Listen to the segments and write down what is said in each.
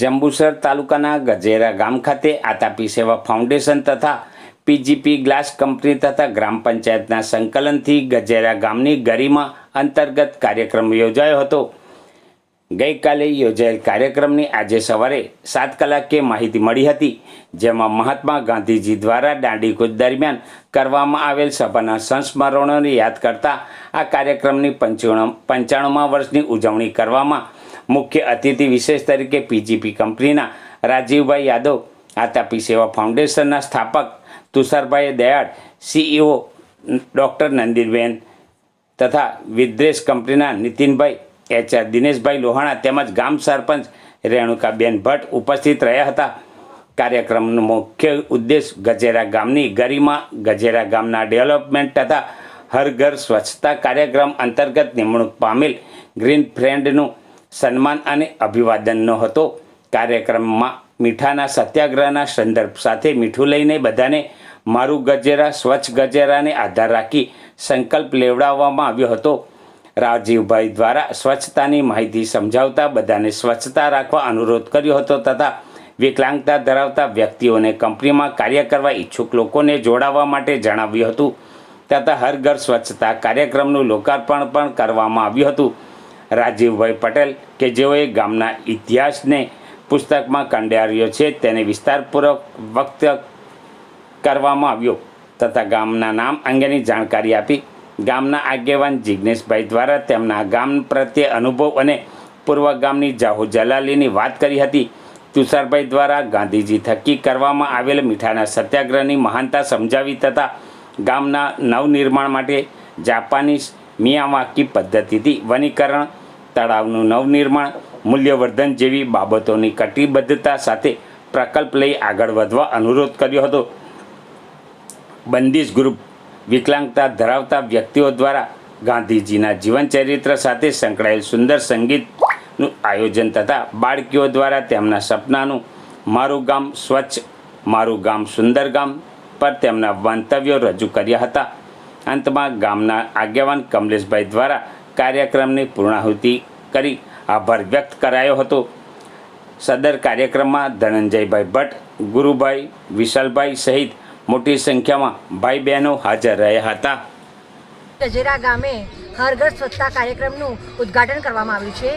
જંબુસર તાલુકાના ગજેરા ગામ ખાતે આતાપી સેવા ફાઉન્ડેશન તથા પીજીપી ગ્લાસ કંપની તથા ગ્રામ પંચાયતના સંકલનથી ગજેરા ગામની ગરિમા અંતર્ગત કાર્યક્રમ યોજાયો હતો. ગઈકાલે યોજાયેલ કાર્યક્રમની આજે સવારે સાત કલાકે માહિતી મળી હતી, જેમાં મહાત્મા ગાંધીજી દ્વારા દાંડીકૂચ દરમિયાન કરવામાં આવેલ સભાના સંસ્મરણોને યાદ કરતા આ કાર્યક્રમની પંચાણું પંચાણુંમાં વર્ષની ઉજવણી કરવામાં મુખ્ય અતિથિ વિશેષ તરીકે પીજીપી કંપનીના રાજીવભાઈ યાદવ, આતાપી સેવા ફાઉન્ડેશનના સ્થાપક તુષારભાઈ દયાળ, સીઈઓ ડૉક્ટર નંદીબેન તથા વિદ્રેશ કંપનીના નીતિનભાઈ એચઆર દિનેશભાઈ લોહાણા તેમજ ગામ સરપંચ રેણુકાબેન ભટ્ટ ઉપસ્થિત રહ્યા હતા. કાર્યક્રમનો મુખ્ય ઉદ્દેશ ગજેરા ગામની ગરિમા, ગજેરા ગામના ડેવલપમેન્ટ તથા હર ઘર સ્વચ્છતા કાર્યક્રમ અંતર્ગત નિમણૂક પામેલ ગ્રીન ફ્રેન્ડનું સન્માન અને અભિવાદનનો હતો. કાર્યક્રમમાં મીઠાના સત્યાગ્રહના સંદર્ભ સાથે મીઠું લઈને બધાને મારું ગજેરા, સ્વચ્છ ગજેરાને આધાર રાખી સંકલ્પ લેવડાવવામાં આવ્યો હતો. રાજીવભાઈ દ્વારા સ્વચ્છતાની માહિતી સમજાવતા બધાને સ્વચ્છતા રાખવા અનુરોધ કર્યો હતો તથા વિકલાંગતા ધરાવતા વ્યક્તિઓને કંપનીમાં કાર્ય કરવા ઈચ્છુક લોકોને જોડાવા માટે જણાવ્યું હતું. તથા હર ઘર સ્વચ્છતા કાર્યક્રમનું લોકાર્પણ પણ કરવામાં આવ્યું હતું. રાજીવભાઈ પટેલ, કે જેઓએ ગામના ઇતિહાસને પુસ્તકમાં કંડાર્યો છે, તેને વિસ્તારપૂર્વક વ્યક્ત કરવામાં આવ્યો તથા ગામના નામ અંગેની જાણકારી આપી. ગામના આગેવાન જિજ્ઞેશભાઈ દ્વારા તેમના ગામ પ્રત્યે અનુભવ અને પૂર્વ ગામની જાહુ જલાલીની વાત કરી હતી. તુષારભાઈ દ્વારા ગાંધીજી થકી કરવામાં આવેલ મીઠાના સત્યાગ્રહની મહાનતા સમજાવી તથા ગામના નવનિર્માણ માટે જાપાનીઝ મિયાવાકી પદ્ધતિથી વનીકરણ તળાવનું નવનિર્માણ, મૂલ્યવર્ધન જેવી બાબતોની કટિબદ્ધતા સાથે પ્રકલ્પ લઈ આગળ વધવા અનુરોધ કર્યો હતો. બંદીશ ગ્રુપ વિકલાંગતા ધરાવતા વ્યક્તિઓ દ્વારા ગાંધીજીના જીવનચરિત્ર સાથે સંકળાયેલ સુંદર સંગીતનું આયોજન તથા બાળકીઓ દ્વારા તેમના સપનાનું મારું ગામ સ્વચ્છ, મારું ગામ સુંદર ગામ પર તેમના મંતવ્યો રજૂ કર્યા હતા. અંતમાં ગામના આગેવાન કમલેશભાઈ દ્વારા કાર્યક્રમની પૂર્ણાહુતિ કરી આભાર વ્યક્ત કરાયો હતો. સદર કાર્યક્રમમાં ધનંજયભાઈ ભટ્ટ, ગુરુભાઈ વિશાલભાઈ સહિત મોટી સંખ્યામાં ભાઈ બહેનો હાજર રહ્યા હતા. ગજેરા ગામે હર ઘર સ્વચ્છતા કાર્યક્રમનું ઉદ્ઘાટન કરવામાં આવ્યું છે.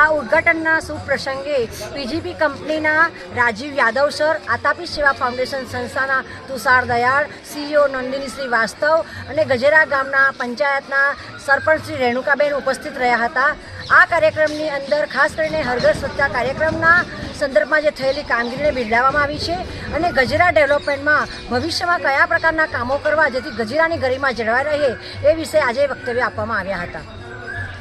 આ ઉદ્ઘાટનના શુભ પ્રસંગે પીજીપી કંપનીના રાજીવ યાદવ સર, આતાપી સેવા ફાઉન્ડેશન સંસ્થાના તુષાર દયાળ, સીઈઓ નંદિની શ્રીવાસ્તવ અને ગજેરા ગામના પંચાયતના સરપંચ શ્રી રેણુકાબેન ઉપસ્થિત રહ્યા હતા. આ કાર્યક્રમની અંદર ખાસ કરીને હરઘર સ્વચ્છતા કાર્યક્રમના સંદર્ભમાં જે થયેલી કામગીરીને બિરદાવવામાં આવી છે અને ગજરા ડેવલપમેન્ટમાં ભવિષ્યમાં કયા પ્રકારના કામો કરવા જેથી ગજરાની ગરિમા જળવાઈ રહે એ વિશે આજે વક્તવ્ય આપવામાં આવ્યા હતા.